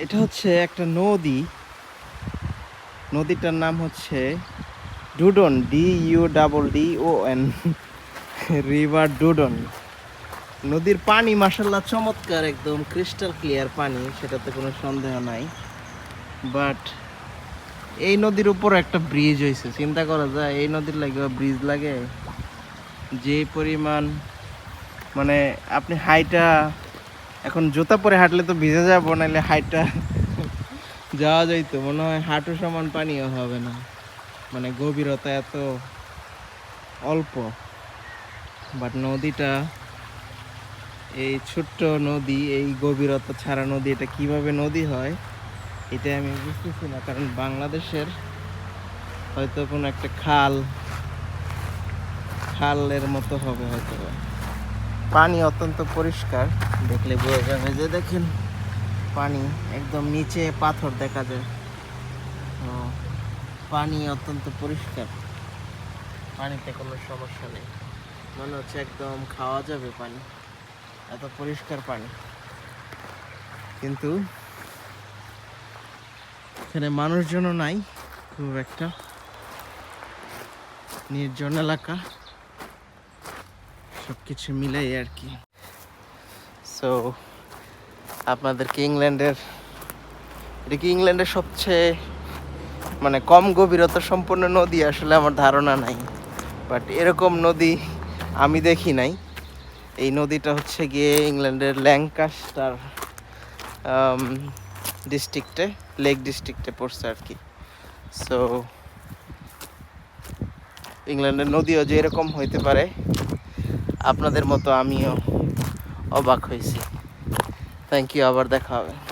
এটা হচ্ছে একটা নদী। নদীটার নাম হচ্ছে Duddon, D U double D O N, river Duddon. নদীর পানি মাসাল্লাহ চমৎকার একদম, ক্রিস্টাল ক্লিয়ার পানি, সেটাতে কোনো সন্দেহ নাই। বাট এই নদীর উপর একটা ব্রিজ হয়েছে চিন্তা করা যায়, এই নদীর লাগে ব্রিজ লাগে। যে পরিমাণ মানে আপনি হাইটা এখন জুতা পরে হাঁটলে তো ভিজে যাব নাহলে হাইটটা যাওয়া যাইতো। মনে হয় হাঁটু সমান পানিও হবে না। মানে গভীরতা এত অল্প। বাট নদীটা, এই ছোট্ট নদী, এই গভীরতা ছাড়া নদী, এটা কীভাবে নদী হয় এটা আমি বুঝতেছি না। কারণ বাংলাদেশের হয়তো কোনো একটা খাল, খালের মতো হবে হয়তো। পানি অত্যন্ত পরিষ্কার। দেখলে বোঝা যাবে যে দেখেন, পানি একদম নিচে পাথর দেখা যায়। পানি অত্যন্ত পরিষ্কার। পানিতে কোনো সমস্যা নেই। মনে হচ্ছে একদম খাওয়া যাবে পানি। এত পরিষ্কার পানি। কিন্তু এখানে মানুষজনও নাই, খুব একটা। নির্জন এলাকা। সব কিছু মিলাই আর কি। সো আপনাদেরকে ইংল্যান্ডের এটা কি ইংল্যান্ডের সবচেয়ে মানে কম গভীরতা সম্পন্ন নদী? আসলে আমার ধারণা নাই। বাট এরকম নদী আমি দেখি নাই। এই নদীটা হচ্ছে গিয়ে ইংল্যান্ডের ল্যাঙ্কাস্টার ডিস্ট্রিক্টে লেক ডিস্ট্রিক্টে পড়ছে আর কি। সো ইংল্যান্ডের নদীও যে এরকম হইতে পারে আপনাদের মতো আমিও অবাক হয়েছি। থ্যাংক ইউ আবার দেখা হবে।